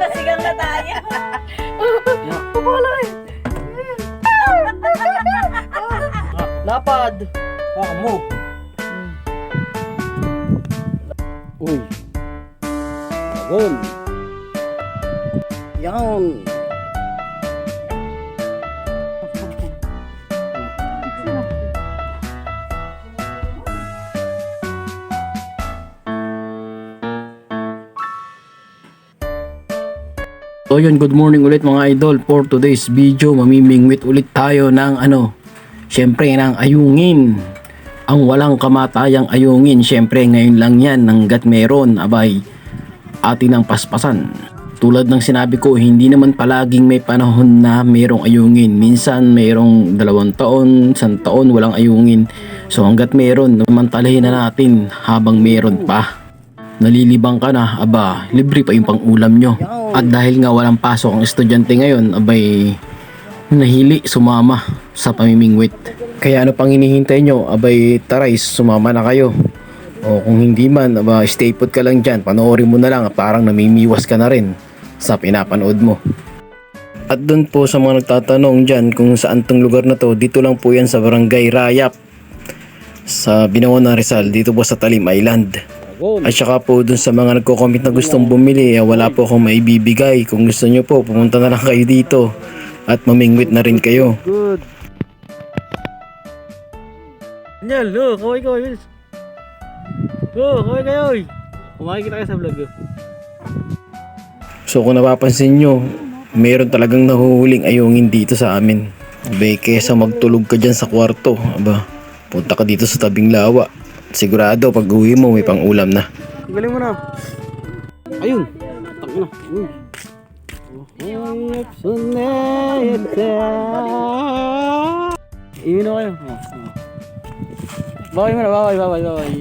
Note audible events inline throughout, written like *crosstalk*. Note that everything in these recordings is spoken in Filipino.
Pasigang na tayo. Lapad! Ah, mo. Uy. Agol. So yun, good morning ulit mga idol. For today's video, mamimingwit ulit tayo ng ano, syempre ng ayungin. Ang walang kamatayang ayungin, syempre ngayon lang yan, hanggat meron, abay, atin ang paspasan. Tulad ng sinabi ko, hindi naman palaging may panahon na merong ayungin. Minsan merong dalawang taon, isang taon, walang ayungin. So hanggat meron, mantalahin na natin habang meron pa nalilibang ka na, aba, libre pa yung pang-ulam nyo. At dahil nga walang pasok ang estudyante ngayon, abay, nahili sumama sa pamimingwit. Kaya ano pang hinihintay nyo, abay, taray, sumama na kayo. O kung hindi man, aba, stay put ka lang dyan, panoorin mo na lang, parang namimiwas ka na rin sa pinapanood mo. At doon po sa mga nagtatanong dyan kung saan tong lugar na to, dito lang po yan sa Barangay Rayap sa Binawan ng Rizal, dito po sa Talim Island. At saka po dun sa mga nagko-comment na gustong bumili, eh, wala po akong maibibigay. Kung gusto nyo po, pumunta na lang kayo dito at mamingwit na rin kayo. Good. Daniel, oh, kaway kaway, Wills. Oh, kaway kayo, oy. Kumakikita kayo sa vlog, oh. So kung napapansin nyo, meron talagang nahuhuling ayungin dito sa amin. Abay, kesa magtulog ka dyan sa kwarto, aba, punta ka dito sa tabing lawa. Sigurado, pag uwi mo, may pang ulam na. Galing mo na. Ayun! Tak na. Uy. Imin na kayo. Baway mo na, baway, baway, baway. *laughs*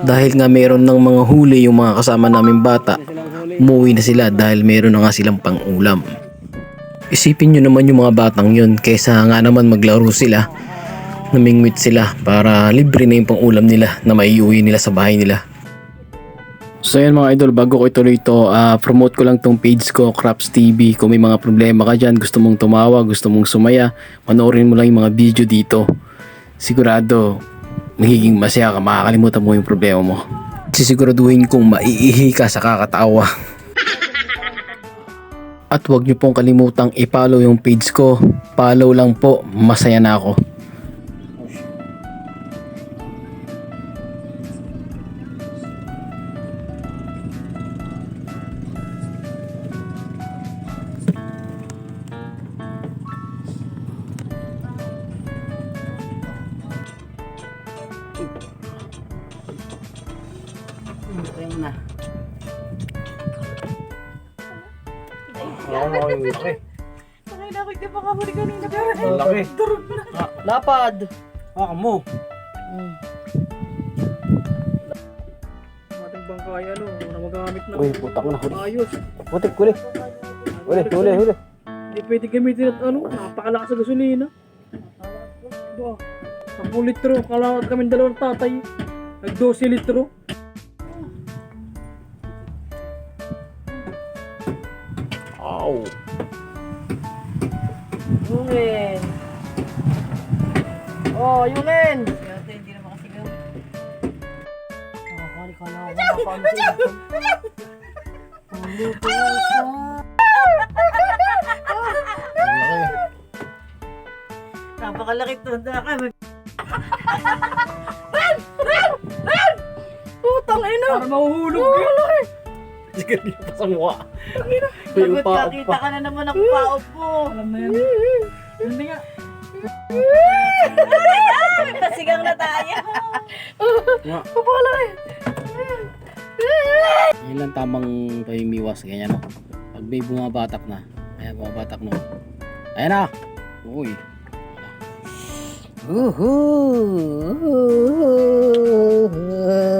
Dahil nga meron ng mga huli yung mga kasama namin bata, umuwi na sila dahil meron na nga silang pang-ulam. Isipin nyo naman yung mga batang yun kaysa nga naman maglaro sila, namingwit sila para libre na yung pang-ulam nila na maiuwi nila sa bahay nila. So yan mga idol, bago ko ituloy ito, ah, promote ko lang tong page ko, Craps TV. Kung may mga problema ka dyan, gusto mong tumawa, gusto mong sumaya, panoorin mo lang yung mga video dito. Sigurado, magiging masaya ka, makakalimutan mo yung problema mo. Sisiguraduhin kong maiihi ka sa kakatawa. At huwag niyo pong kalimutang i-follow yung page ko. Follow lang po, masaya na ako. Okay. Ay, nakit di pa kabuli kanina. Pero Ang laki. durog na. Lapad! Ah, mo. Ating bangkay, ano, na magamit na. Uy, putak na huli. Ayos. Putik, huli. Huli, huli, huli. Hindi pwede gamitin at ano, napakalakas sa gasolina. Ba, 10 litro, kalawat kami dalawang tatay. Nag 12 litro. Yungin. Oh! Pero ito hindi na makasigaw. Nakakali ka na ako. Nakakali Napakalaki to. Dala ka. Putang ina! Para mahuhulog eh! Sige, di pa sa mukha. Pagod ka, kita ka na naman ang paop mo. Alam na yan. Hindi nga. Pasigang na tayo. Yan lang tamang pamimiwas, ganyan no. Pag may bumabatak na, ayan bumabatak no. Ayan na! Uy! Very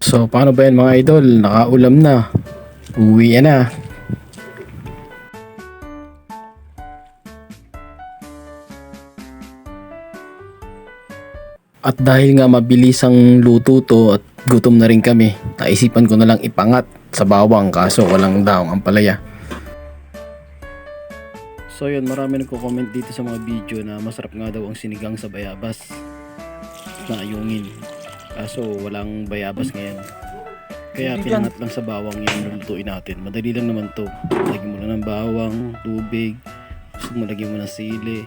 So, paano ba yan mga idol? Nakaulam na. Uwi na. At dahil nga mabilis ang luto to at gutom na rin kami, naisipan ko na lang ipangat sa bawang kaso walang daong ang palaya. So yun, marami nagko-comment dito sa mga video na masarap nga daw ang sinigang sa bayabas na ayungin. Kaso walang bayabas ngayon. Kaya pinangat lang sa bawang yung lulutuin natin. Madali lang naman to. Lagyan mo lang ng bawang, tubig, gusto mo lagyan mo ng sili,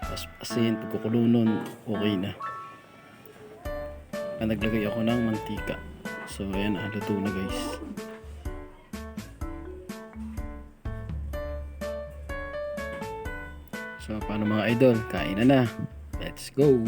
tapos asin, pagkukulo nun, okay na. Ah, naglagay ako ng mantika. So ayan, ah, luto na guys. So paano mga idol, kain na na. Let's go!